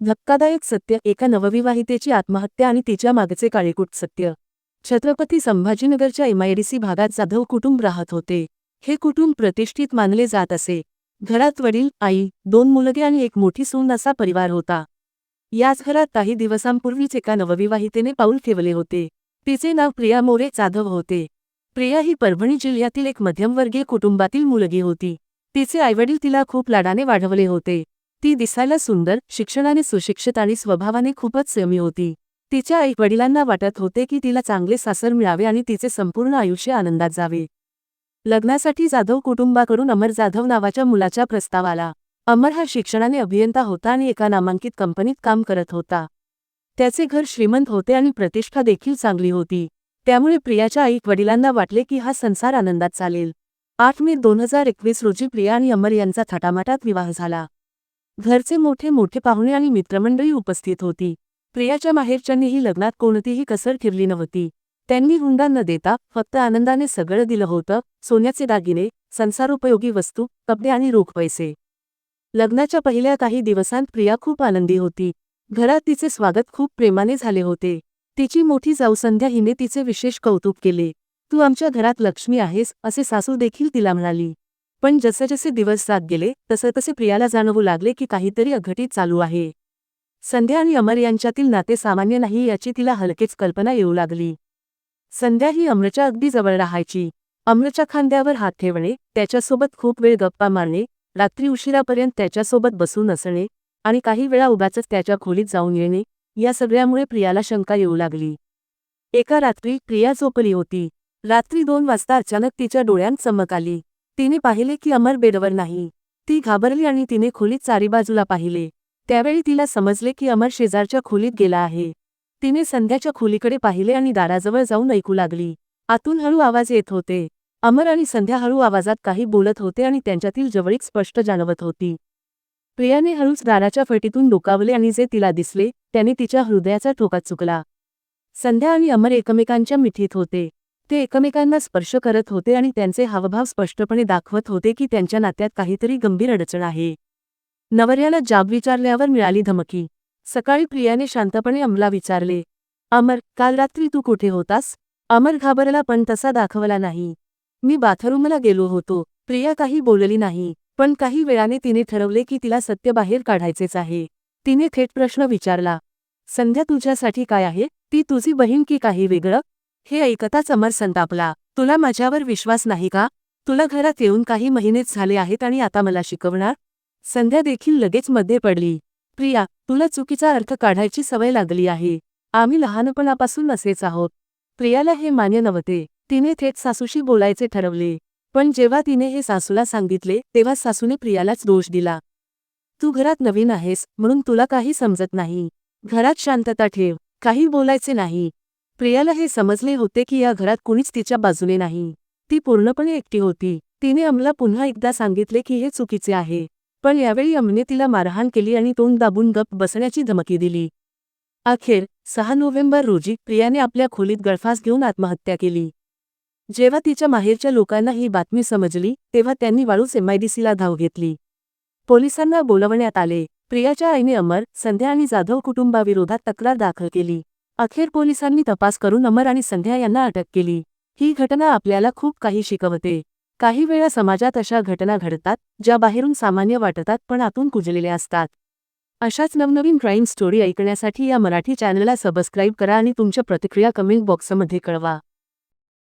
धक्कादायक सत्य एका नवविवाहितेची आत्महत्या आणि तिच्या मागचे काळेकूट सत्य. छत्रपती संभाजीनगरच्या एमआयडीसी भागात जाधव कुटुंब राहत होते. हे कुटुंब प्रतिष्ठित मानले जात असे. घरात वडील आई दोन मुलगे आणि एक मोठी सून असा परिवार होता. याच घरात काही दिवसांपूर्वीच एका नवविवाहितेने पाऊल ठेवले होते. तिचे नाव प्रिया मोरे जाधव होते. प्रिया ही परभणी जिल्ह्यातील एक मध्यमवर्गीय कुटुंबातील मुलगी होती. तिचे आईवडील तिला खूप लाडाने वाढवले होते. ती दिसायला सुंदर शिक्षणाने सुशिक्षित आणि स्वभावाने खूपच संयमी होती. तिच्या आई वडिलांना वाटत होते की तिला चांगले सासर मिळावे आणि तिचे संपूर्ण आयुष्य आनंदात जावे. लग्नासाठी जाधव कुटुंबाकडून अमर जाधव नावाच्या मुलाचा प्रस्ताव आला. अमर हा शिक्षणाने अभियंता होता आणि एका नामांकित कंपनीत काम करत होता. त्याचे घर श्रीमंत होते आणि प्रतिष्ठा देखील चांगली होती. त्यामुळे प्रियाच्या आई वडिलांना वाटले की हा संसार आनंदात चालेल. आठ मे दोन हजार एकवीस रोजी प्रिया आणि अमर यांचा थाटामाटात विवाह झाला. घरचे मोठे मोठे पाहुणे आणि मित्रमंडळी उपस्थित होती. प्रियाच्या माहेरच्यांनीही लग्नात कोणतीही कसर ठेवली नव्हती. त्यांनी हुंडा न देता फक्त आनंदाने सगळं दिलं होतं सोन्याचे दागिने संसारोपयोगी वस्तू कपडे आणि रोख पैसे. लग्नाच्या पहिल्या काही दिवसांत प्रिया खूप आनंदी होती. घरात तिचे स्वागत खूप प्रेमाने झाले होते. तिची मोठी जाऊसंध्या हिने तिचे विशेष कौतुक केले. तू आमच्या घरात लक्ष्मी आहेस असे सासू देखील तिला म्हणाली. पण जसे दिवस जात गेले तसे तसे प्रियाला जाणवू लागले की काहीतरी अघटित चालू आहे. संध्या आणि अमर यांच्यातील नाते सामान्य नाही याची तिला हलकेच कल्पना येऊ लागली. संध्या ही अमरच्या अगदी जवळ राहायची. अमरच्या खांद्यावर हात ठेवणे त्याच्यासोबत खूप वेळ गप्पा मारणे रात्री उशिरापर्यंत त्याच्यासोबत बसून असणे आणि काही वेळा उगाच त्याच्या खोलीत जाऊन येणे या सगळ्यामुळे प्रियाला शंका येऊ लागली. एका रात्री प्रिया झोपली होती. रात्री दोन वाजता अचानक तिच्या डोळ्यांत चमक आली. तिने पाहिले की अमर बेडवर नाही. ती घाबरली आणि तिने खोलीत चारी बाजूला पाहिले. त्यावेळी तिला समजले की अमर शेजारच्या खोलीत गेला आहे. तिने संध्याच्या खोलीकडे पाहिले आणि दाराजवळ जाऊन ऐकू लागली. आतून हळू आवाज येत होते. अमर आणि संध्या हळू आवाजात काही बोलत होते आणि त्यांच्यातील जवळीक स्पष्ट जाणवत होती. प्रियाने हळूच दाराच्या फटीतून डोकावले आणि जे तिला दिसले त्याने तिच्या हृदयाचा ठोका चुकला. संध्या आणि अमर एकमेकांच्या मिठीत होते. ते एकमेकांना स्पर्श करत होते आणि त्यांचे हावभाव स्पष्टपणे दाखवत होते की त्यांच्या नात्यात काहीतरी गंभीर अडचण आहे. नवऱ्याला जाब विचारल्यावर मिळाली धमकी. सकाळी प्रियाने शांतपणे अमला विचारले अमर काल रात्री तू कुठे होतास? अमर घाबरला पण तसा दाखवला नाही. मी बाथरूमला गेलो होतो. प्रिया काही बोलली नाही पण काही वेळाने तिने ठरवले की तिला सत्य बाहेर काढायचेच आहे. तिने थेट प्रश्न विचारला संध्या तुझ्यासाठी काय आहे? ती तुझी बहीण की काही वेगळं? हे ऐकताच अमर संतापला तुला माझ्यावर विश्वास नाही का? तुला घरात येऊन काही महिनेच झाले आहेत आणि आता मला शिकवणार? संध्या देखील लगेच मध्ये पडली. प्रिया तुला चुकीचा अर्थ काढायची सवय लागली आहे. आम्ही लहानपणापासून असेच आहोत. प्रियाला हे मान्य नव्हते. तिने थेट सासूशी बोलायचे ठरवले. पण जेव्हा तिने हे सासूला सांगितले तेव्हा सासूने प्रियालाच दोष दिला. तू घरात नवीन आहेस म्हणून तुला काही समजत नाही. घरात शांतता ठेव. काही बोलायचे नाही. प्रियाला हे समजले होते की या घरात कुणीच तिच्या बाजूने नाही. ती पूर्णपणे एकटी होती. तिने अमला पुन्हा एकदा सांगितले की हे चुकीचे आहे. पण यावेळी अमने तिला मारहाण केली आणि तोंड दाबून गप बसण्याची धमकी दिली. अखेर सहा नोव्हेंबर रोजी प्रियाने आपल्या खोलीत गळफास घेऊन आत्महत्या केली. जेव्हा तिच्या माहेरच्या लोकांना ही बातमी समजली तेव्हा त्यांनी वाळूच एमआयडीसीला धाव घेतली. पोलिसांना बोलवण्यात आले. प्रियाच्या आईने अमर संध्या आणि जाधव कुटुंबाविरोधात तक्रार दाखल केली. अखेर पोलिसांनी तपास करून अमर आणि संध्या यांना अटक केली. ही घटना आपल्याला खूप काही शिकवते. काही वेळा समाजात अशा घटना घडतात ज्या बाहेरून सामान्य वाटतात पण आतून कुजलेल्या असतात. अशाच नवनवीन क्राईम स्टोरी ऐकण्यासाठी या मराठी चॅनलला सबस्क्राईब करा आणि तुमच्या प्रतिक्रिया कमेंट बॉक्समध्ये कळवा.